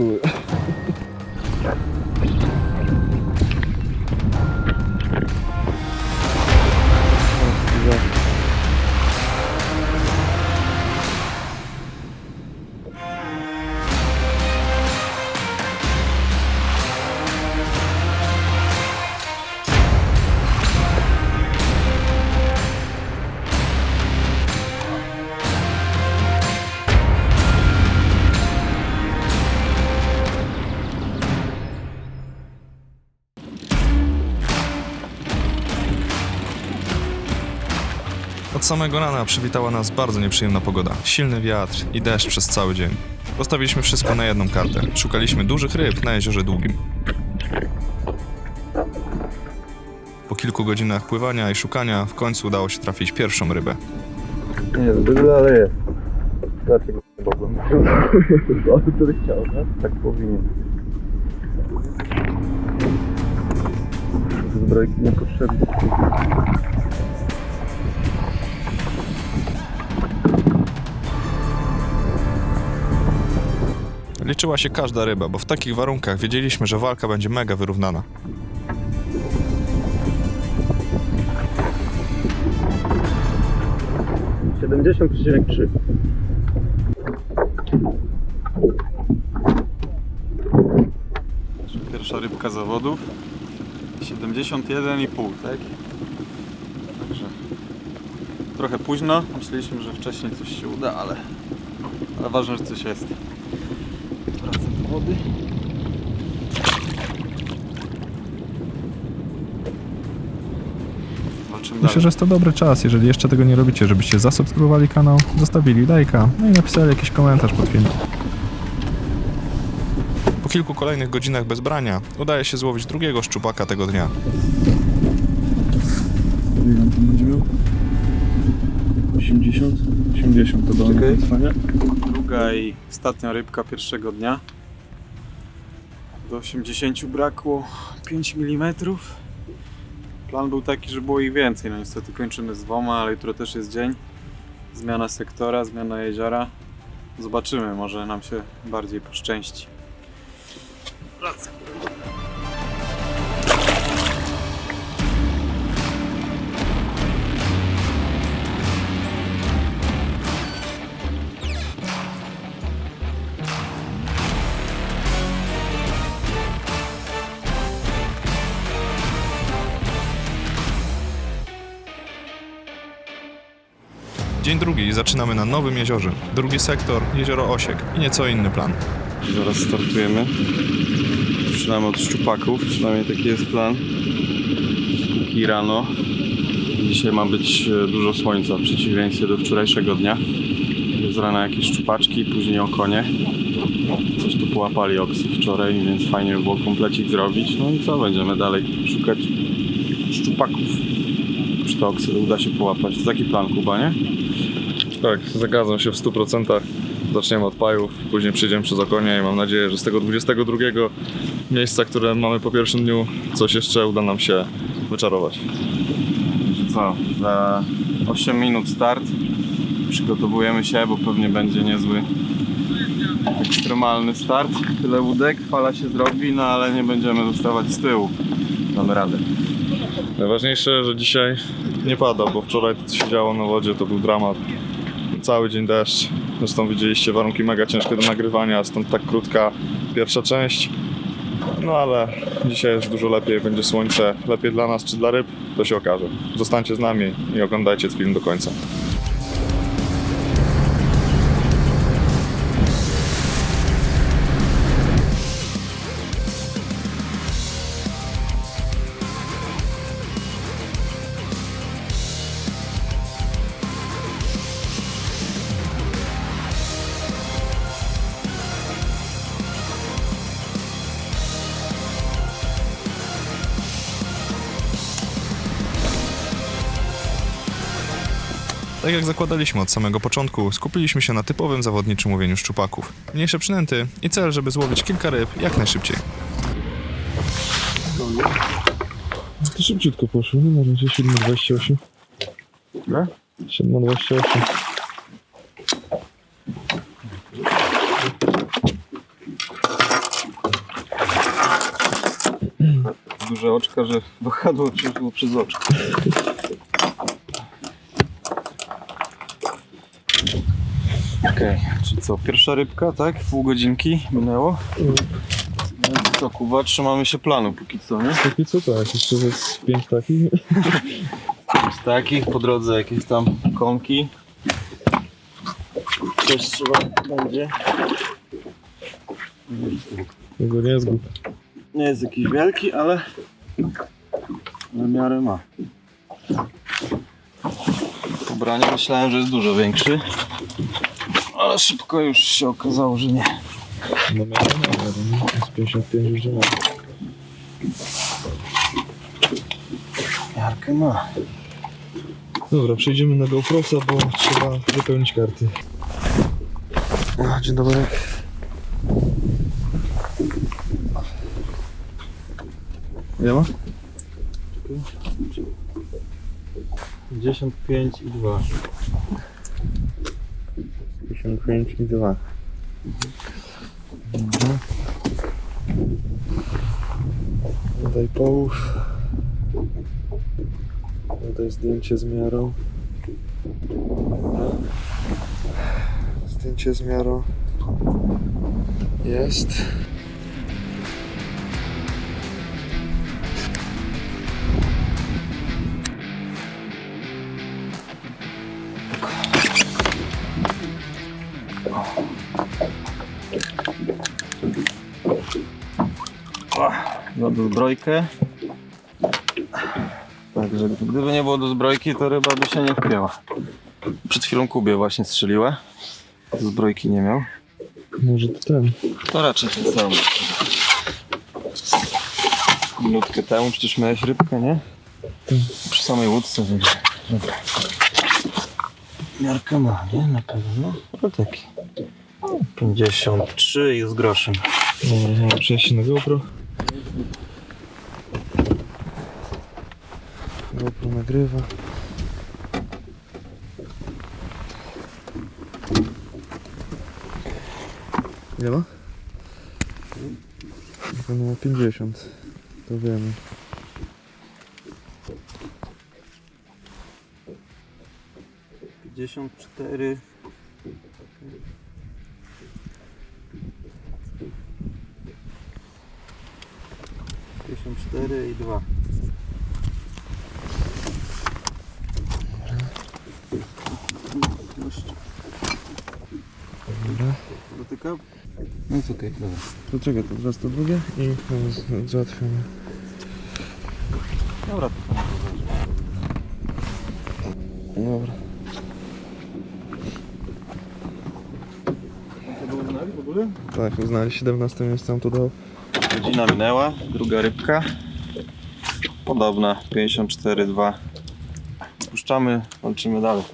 うん。Samego rana przywitała nas bardzo nieprzyjemna pogoda. Silny wiatr i deszcz przez cały dzień. Postawiliśmy wszystko na jedną kartę. Szukaliśmy dużych ryb na jeziorze długim. Po kilku godzinach pływania i szukania w końcu udało się trafić pierwszą rybę. Nie zbyt, ale jest. Dlaczego nie mogłem? Ale który chciał, nie? Tak powinien. Zbrojki niepotrzebne. Liczyła się każda ryba, bo w takich warunkach wiedzieliśmy, że walka będzie mega wyrównana. Siedemdziesiąt trzy. Pierwsza rybka zawodów. 71,5, tak? Także trochę późno. Myśleliśmy, że wcześniej coś się uda, ale, ale ważne, że coś jest. Do wody. Walczymy Myślę, dalej. że jest to dobry czas, jeżeli jeszcze tego nie robicie, żebyście zasubskrybowali kanał, zostawili lajka, no i napisali jakiś komentarz pod filmem. Po kilku kolejnych godzinach bez brania udaje się złowić drugiego szczupaka tego dnia. Ile on tam będzie miał? 80? 80 to dolne Czekaj. Druga i ostatnia rybka pierwszego dnia. Do 80 brakło 5 mm. Plan był taki, że było ich więcej. No niestety kończymy z dwoma, ale jutro też jest dzień. Zmiana sektora, zmiana jeziora. Zobaczymy, może nam się bardziej poszczęści. Dzień drugi zaczynamy na nowym jeziorze. Drugi sektor, jezioro Osiek i nieco inny plan. Zaraz startujemy. Zaczynamy od szczupaków, przynajmniej taki jest plan. Póki rano. Dzisiaj ma być e, dużo słońca, w przeciwieństwie do wczorajszego dnia. Z rana jakieś szczupaczki, później okonie. Coś tu połapali oksy wczoraj, więc fajnie by było komplecik zrobić. No i co, będziemy dalej szukać szczupaków. Już te oksy uda się połapać. To taki plan, Kuba, nie? Tak, zgadzam się w 100%. Zaczniemy od pajów, później przejdziemy przez okonie i mam nadzieję, że z tego 22 miejsca, które mamy po pierwszym dniu, coś jeszcze uda nam się wyczarować. Co, za 8 minut start. Przygotowujemy się, bo pewnie będzie niezły ekstremalny start. Tyle łódek, fala się zrobi, no ale nie będziemy zostawać z tyłu. Damy radę. Najważniejsze, że dzisiaj nie pada, bo wczoraj to co się działo na wodzie to był dramat. Cały dzień deszcz. Zresztą widzieliście warunki mega ciężkie do nagrywania, stąd tak krótka pierwsza część. No ale dzisiaj jest dużo lepiej, będzie słońce. Lepiej dla nas czy dla ryb, to się okaże. Zostańcie z nami i oglądajcie film do końca. Tak jak zakładaliśmy od samego początku, skupiliśmy się na typowym zawodniczym łowieniu szczupaków. Mniejsze przynęty i cel, żeby złowić kilka ryb jak najszybciej. To szybciutko poszło, nie? Na razie 7,28. Ile? 7,28. Duże oczka, że wahadło przeszło przez oczko. Okej, czyli co, pierwsza rybka, tak? Pół godzinki minęło. Więc co, Kuba, trzymamy się planu póki co, nie? Taki co tak, jeszcze jest 5 takich. Z takich, po drodze jakieś tam konki. Też trzeba będzie. Tego nie zgub. Nie jest jakiś wielki, ale na miarę ma. ubranie. Myślałem, że jest dużo większy. Ale szybko już się okazało, że nie. No miałem nawet, nie? Z 55 już nie ma. Jarkę ma. Dobra, przejdziemy na GoProsa, bo trzeba wypełnić karty. A, dzień dobry. Nie ma? 55 i 2. 55 i 2. Daj połóż. Daj zdjęcie z miarą. Zdjęcie z miarą. Jest. No do zbrojkę. Także gdyby nie było do zbrojki, to ryba by się nie wpięła. Przed chwilą Kubie właśnie strzeliła. Zbrojki nie miał. Może to ten. To raczej ten sam. Minutkę temu przecież miałeś rybkę, nie? Przy samej łódce, więc... Dobra. Miarkę ma, nie? Na pewno. No taki. 53 i z groszem. Dobra, dobra, przejść na GoPro. GoPro nagrywa. Ile ma? Ma 50. To wiemy. Pięćdziesiąt cztery. Pięćdziesiąt cztery i dwa. Dobra. Dotyka? No jest okej, dobra. To czekaj, to teraz to drugie i no, załatwiamy. Dobra, to Dobra. to uznali w ogóle? Tak, uznali 17 miejsce, on to dał. Godzina minęła, druga rybka. Podobna, 54,2. Spuszczamy, walczymy dalej.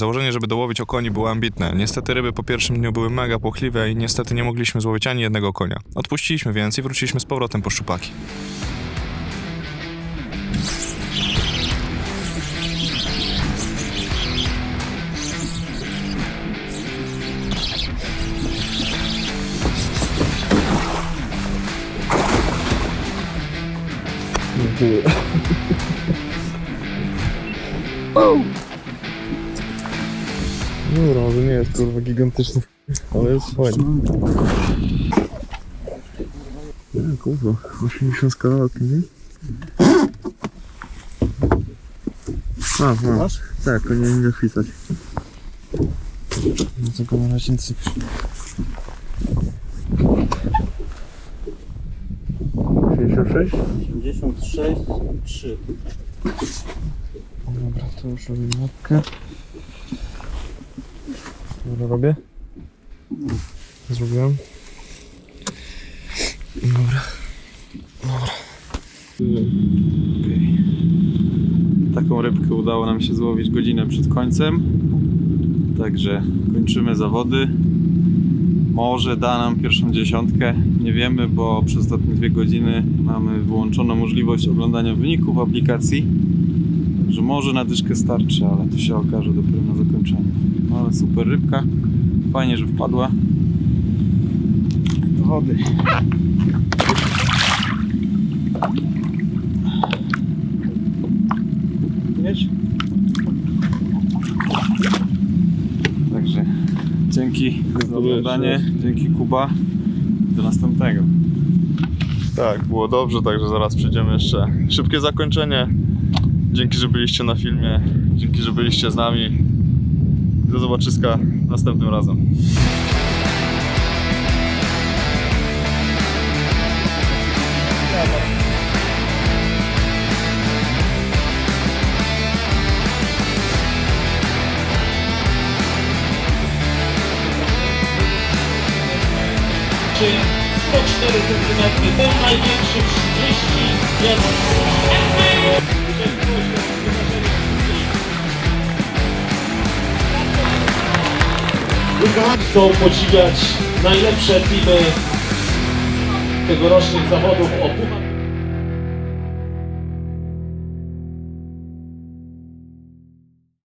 Założenie, żeby dołowić okoni było ambitne. Niestety ryby po pierwszym dniu były mega płochliwe i niestety nie mogliśmy złowić ani jednego konia. Odpuściliśmy więc i wróciliśmy z powrotem po szczupaki. Dobra, może nie jest kurwa gigantyczny, ale jest fajny. Nie, kurwa, 80 z kawałkiem, nie? A, masz? Tak, to nie nie wpisać. No co go na razie nic nie pisze. 66? 56 i 3. Dobra, to już robię mapkę. Dobra, robię. Zrobiłem. Dobra. Taką rybkę udało nam się złowić godzinę przed końcem. Także kończymy zawody. Może da nam pierwszą dziesiątkę. Nie wiemy, bo przez ostatnie dwie godziny mamy wyłączoną możliwość oglądania wyników aplikacji. Że może na dyszkę starczy, ale to się okaże dopiero na zakończeniu. No ale super rybka. Fajnie, że wpadła. Do wody. Wiesz? Także dzięki za oglądanie, dzięki Kuba. Do następnego. Tak, było dobrze, także zaraz przejdziemy jeszcze. Szybkie zakończenie. Dzięki, że byliście na filmie. Dzięki, że byliście z nami. Do zobaczyska następnym razem. Cm, ten największy 31 Chcą podziwiać najlepsze teamy tegorocznych zawodów o